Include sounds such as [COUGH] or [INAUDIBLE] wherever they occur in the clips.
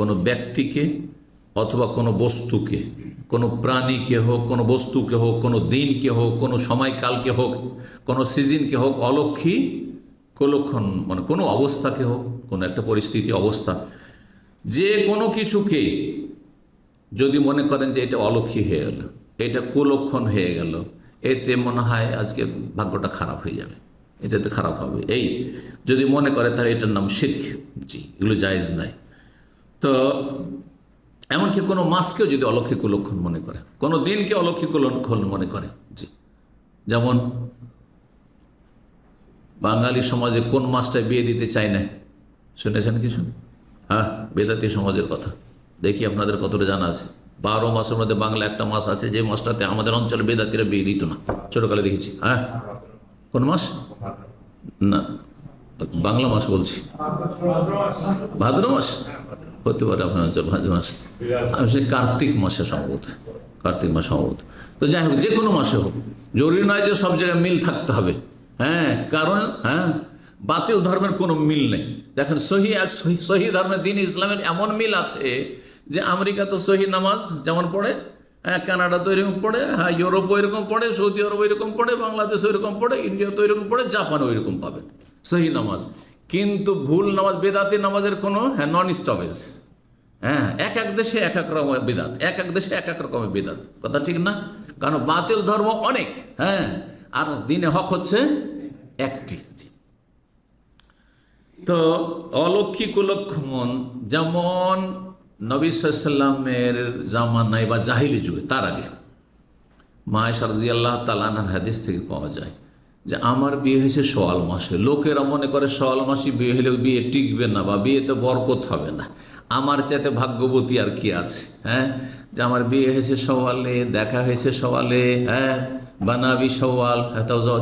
কোনো ব্যক্তিকে অথবা কোনো বস্তুকে, কোনো প্রাণীকে হোক, কোনো বস্তুকে হোক, কোনো দিনকে হোক, কোনো সময়কালকে হোক, কোনো সিজনকে হোক, অলক্ষী কুলক্ষণ মানে কোনো অবস্থাকে হোক, কোনো একটা পরিস্থিতি, অবস্থা, যে কোনো কিছুকে যদি মনে করেন যে এটা অলক্ষী হয়ে গেল, এটা কুলক্ষণ হয়ে গেল, এতে মনে হয় আজকে ভাগ্যটা খারাপ হয়ে যাবে, এটাতে খারাপ হবে। এই যদি মনে করে তাহলে এটার নাম শিখ জি, এগুলো জায়েজ নাই তো এমনকি কোনো মাসকেও যদি অলক্ষী লক্ষণ মনে করে, কোনো দিনকে অলক্ষী লক্ষণ মনে করে, জি। যেমন বাঙালি সমাজে কোন মাসটায় বিয়ে দিতে চায় না? শুনেছেন কিছু হ্যাঁ বেদাতি সমাজের কথা। দেখি আপনাদের কতটা জানা আছে। বারো মাসের মধ্যে বাংলা একটা মাস আছে, যে মাসটাতে আমাদের অঞ্চলে বেদাতিরা বিয়ে দিত না। ছোটোকালে দেখেছি হ্যাঁ? কোন মাস? না, বাংলা মাস বলছি। ভাদ্র মাস। হতে পারে আপনার ভাদ্র মাস আমি সে কার্তিক মাসে সম্ভবত, কার্তিক মাসে সম্ভবত। তো যাই হোক যে কোনো মাসে হোক, জরুরি নয় যে সব জায়গায় মিল থাকতে হবে। হ্যাঁ কারণ হ্যাঁ বাতিল ধর্মের কোনো মিল নেই। দেখেন, সহি এক সহি ধর্মের দিন ইসলামের এমন মিল আছে যে আমেরিকা তো সহি নামাজ যেমন পড়ে হ্যাঁ কানাডা তো এরকম পড়ে হ্যাঁ ইউরোপও এরকম পড়ে, সৌদি আরব এরকম পড়ে বাংলাদেশ এরকম পড়ে ইন্ডিয়া তো এরকম পড়ে, জাপানও এরকম পাবেন। সহি নামাজ। কিন্তু ভুল নামাজ, বেদাতি নামাজের কোনো হ্যাঁ নন স্টপেজ হ্যাঁ এক এক দেশে এক এক রকমের বিদাত, এক এক দেশে এক এক রকমের বিদাত। কথা ঠিক না? কারণ বাতিল ধর্ম অনেক হ্যাঁ আর দিনে হক হচ্ছে একটি। তো অলক্ষী কুলক্ষণ যেমন নবী সাল্লামের জামানায় বা জাহিলি যুগে, তার আগে। মায় সারজি আল্লাহ তালানার হাদিস থেকে পাওয়া যায়। যে আমার বিয়ে হয়েছে সোয়াল মাসে। লোকেরা মনে করে সোয়াল মাসে বিয়ে হলেও বিয়ে টিকবে না বা বিয়েতে বরকত হবে না। আমার চাইতে ভাগ্যবতী আর কি আছে হ্যাঁ? যে আমার বিয়ে হয়েছে সওয়ালে দেখা হয়েছে সওয়ালে হ্যাঁ? বানাবি সওয়াল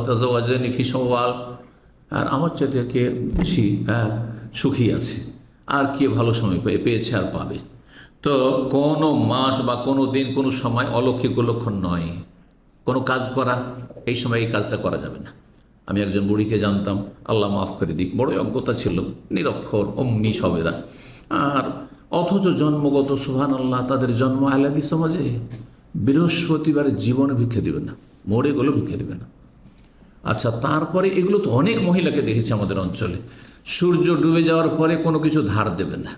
তাজওয়াজনিফি সওয়াল আর আমার চাইতে কে বেশি হ্যাঁ সুখী আছে। আর কে ভালো সময় পেয়ে পেয়েছে আর পাবে। তো কোনো মাস বা কোনো দিন কোনো সময় অলৌকিক লক্ষণ নয়। কোনো কাজ করা, এই সময় এই কাজটা করা যাবে না। আমি একজন বুড়িকে জানতাম, আল্লাহ মাফ করে দিক বড়ই অজ্ঞতা ছিল, নিরক্ষর, অমনি সবেরা। আর অথচ জন্মগত সুহান আল্লাহ তাদের জন্ম আহলাদি সমাজে বৃহস্পতিবার জীবনে ভিক্ষে দেবে না, মরে গেলেও ভিক্ষে দেবে না। আচ্ছা তারপরে এগুলো তো অনেক মহিলাকে দেখেছি আমাদের অঞ্চলে। সূর্য ডুবে যাওয়ার পরে কোনো কিছু ধার দেবে না।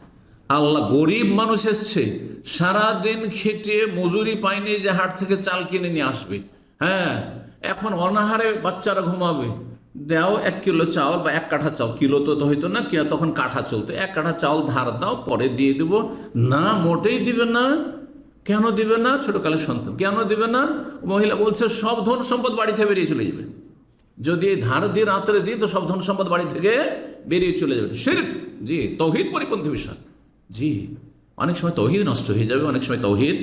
আল্লাহ গরিব মানুষ এসছে সারাদিন খেটে মজুরি পায়নি যে হাট থেকে চাল কিনে নিয়ে আসবে। হ্যাঁ এখন অনাহারে বাচ্চারা ঘুমাবে। দাও এক কিলো চাউল বা এক কাঠা চাউল। কিলো তো হইতো না কি তখন কাঠা চলতো। এক কাঠা চাউল ধার দাও, পরে দিয়ে দেবো। না, মোটেই দিবে না। কেন দিবে না? ছোটকালের সন্তান কেন দিবে না? মহিলা বলছে, সব ধন সম্পদ বাড়ি থেকে বেরিয়ে চলে যাবে। যদি এই ধার দিয়ে রাত্রে দিই, তো সব ধন সম্পদ বাড়ি থেকে বেরিয়ে চলে যাবে। শিরক! জি, তৌহিদ পরিপন্থী বিষয়। জি। অনেক সময় তৌহিদ নষ্ট হয়ে যাবে, অনেক সময় তৌহিদ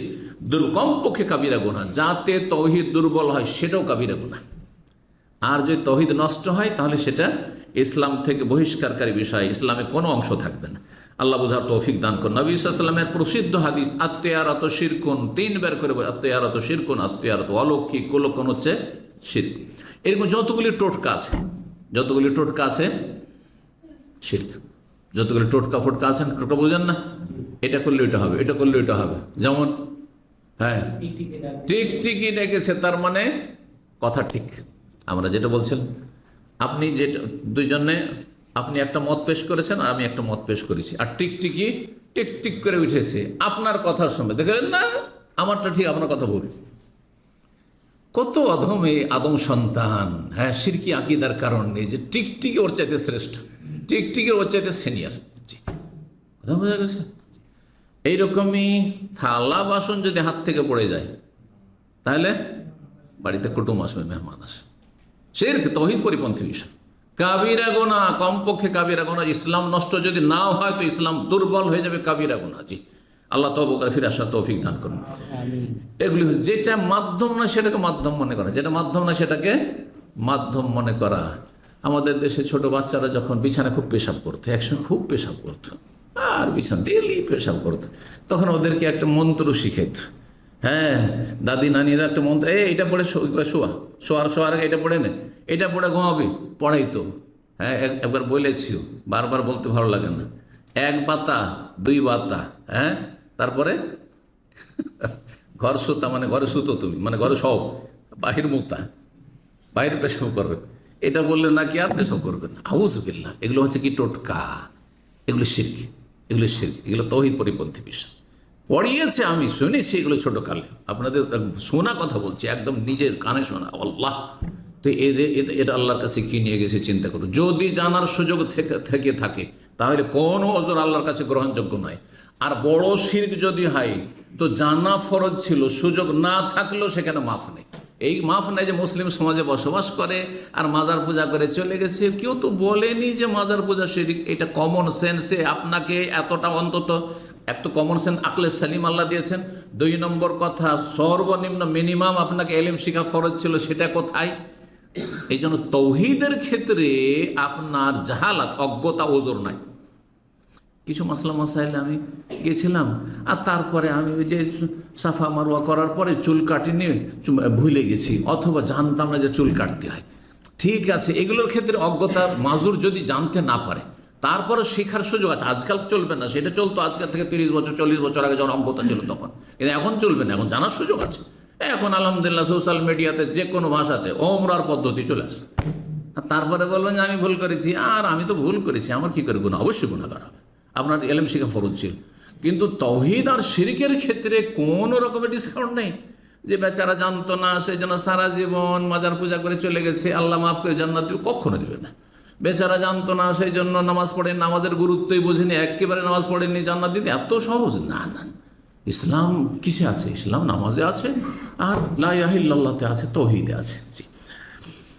দুর্গম পক্ষে কাবিরা গোনা যাতে তৌহিদ দুর্বল হয়, সেটাও কাবিরা গোনা আর যদি তৌহিদ নষ্ট হয়, তাহলে সেটা ইসলাম থেকে বহিষ্কারকারী বিষয়, ইসলামে কোনো অংশ থাকবে না। আল্লাহ বুঝার তৌফিক দান করুন। নবী ইসলামের প্রসিদ্ধ হাদিস, আত্মেয়ারত শিরকুন, তিনবার করে আত্মেয়ারত শিরকুন, আত্মেয়ারত অলৌকিক কুলক্ষণ হচ্ছে শির্ক। এরকম যতগুলি টোটকা আছে, যতগুলি টোটকা আছে, শির্ক। যতগুলি টোটকা ফোটকা আছে, টোটকা বোঝেন না? এটা করলে এটা হবে, এটা করলে এটা হবে। যেমন হ্যাঁ টিক টিকি ডেকেছে, তার মানে কথা ঠিক। আমরা যেটা বলছেন, আপনি যেটা, দুইজনে, আপনি একটা মত পেশ করেছেন আর আমি একটা মত পেশ করেছি। আর টিকটিকি টিক টিক করে উঠেছে, আপনার কথার সময় দেখলেন না? আমারটা ঠিক আপনার কথা ভুল কত অধম এই আদম সন্তান হ্যাঁ সিরকি আকিদার কারণে যে টিকটিকি ওর চাইতে শ্রেষ্ঠ টিকটিকি ওর চাইতে সিনিয়র কথা বোঝা গেছে? এইরকমই থালা বাসন যদি হাত থেকে পড়ে যায় তাহলে বাড়িতে কুটুম আসবে মেহমান আসবে। শির্ক তহিদ পরিপন্থী বিষয়। কাবিরা গোনা কমপক্ষে কাবিরা গোনা ইসলাম নষ্ট যদি নাও হয় তো ইসলাম দুর্বল হয়ে যাবে কাবিরা গোনা। জি আল্লাহ তবকার ফিরে আসা তৌফিক দান করুন। এগুলি যেটা মাধ্যম না সেটাকে মাধ্যম মনে করা। যেটা মাধ্যম না সেটাকে মাধ্যম মনে করা। আমাদের দেশে ছোট বাচ্চারা যখন বিছানা খুব পেশাব করতো একসঙ্গে খুব পেশাব করতো। আর বিছানা ডেলি পেশাব করতো। তখন ওদেরকে একটা মন্ত্র শিখেত হ্যাঁ দাদি নানিরা একটা মন্ত্র এই এটা পড়ে শোয়া, শোয়ার শোয়ার আগে এটা পড়ে নে। এটা পড়ে ঘুমাবি পড়াই তো হ্যাঁ এক- একবার বলেছিও, বারবার বলতে ভালো লাগে না। এক বাতা, দুই বাতা হ্যাঁ তারপরে [LAUGHS] ঘর সুতা মানে ঘরে সুতো তুমি মানে ঘরে সব, বাহির মুতা বাইরে পেশাব করবে। এটা বললে নাকি আর পেশাব করবেন আউজবিল্লা এগুলো হচ্ছে কি টোটকা, এগুলো শির্ক। এগুলো শির্ক এগুলো তহিদ পরিপন্থী বিষয়। পড়িয়েছে আমি, শুনেছি এগুলো ছোট কালে আপনাদের শোনা কথা বলছি, একদম নিজের কানে শোনা আল্লাহ। তো এদের এটা আল্লাহর কাছে কি নিয়ে গেছে চিন্তা করো যদি জানার সুযোগ থেকে থেকে থাকে, তাহলে কোনো ওজোর আল্লাহর কাছে গ্রহণযোগ্য নয়। আর বড় শির্ক যদি হয়, তো জানা ফরজ ছিল, সুযোগ না থাকলেও সেখানে মাফ নেই। এই মাফ নাই যে মুসলিম সমাজে বসবাস করে আর মাজার পূজা করে চলে গেছে, কেউ তো বলেনি যে মাজার পূজা শিরিক এটা কমন সেন্সে আপনাকে এতটা অন্তত এক তো কমন সেন্স আকলে সালিম আল্লাহ দিয়েছেন। দুই নম্বর কথা, সর্বনিম্ন মিনিমাম আপনাকে এলিম শিখা ফরজ ছিল, সেটা কোথায়? এই জন্য তৌহিদের ক্ষেত্রে আপনার জাহালাত, অজ্ঞতা, ওজোর নাই। কিছু মাসলা মাসাইলে আমি গেছিলাম, আর তারপরে আমি ওই যে সাফা মারোয়া করার পরে চুল কাটিনি ভুলে গেছি, অথবা জানতাম না যে চুল কাটতে হয়। ঠিক আছে, এগুলোর ক্ষেত্রে অজ্ঞতার মাজুর যদি জানতে না পারে তারপরে শেখার সুযোগ আছে। আজকাল চলবে না, সেটা চলতো, আজকাল থেকে তিরিশ বছর, চল্লিশ বছর আগে যখন অজ্ঞতা ছিল তখন। কিন্তু এখন চলবে না, এখন জানার সুযোগ আছে। এখন আলহামদুলিল্লাহ সোশ্যাল মিডিয়াতে যে কোনো ভাষাতে ওমরার পদ্ধতি চলে আসে আর তারপরে বলবেন যে, আমি ভুল করেছি। আর আমি তো ভুল করেছি, আমার কি করে গুণা অবশ্যই গুণা করা হবে। আপনার এলএম শিখা ফরজ ছিল। কিন্তু তহিদ আর শিরিকের ক্ষেত্রে কোনো রকমের ডিসকাউন্ট নেই। যে বেচারা জানতো না সেই জন্য সারা জীবন মাজার পূজা করে চলে গেছে, আল্লাহ মাফ করে জান্নাত দিবে কখনো দিবে না। বেচারা জানতো না, সেই জন্য নামাজ পড়ে নামাজের গুরুত্বই বুঝেনি, একেবারে নামাজ পড়েনি জান্নাত দিতে এত সহজ। না না ইসলাম কিসে আছে? ইসলাম নামাজে আছে, আর লাইয়াহিল্লাহতে আছে, তৌহিদে আছে। জি।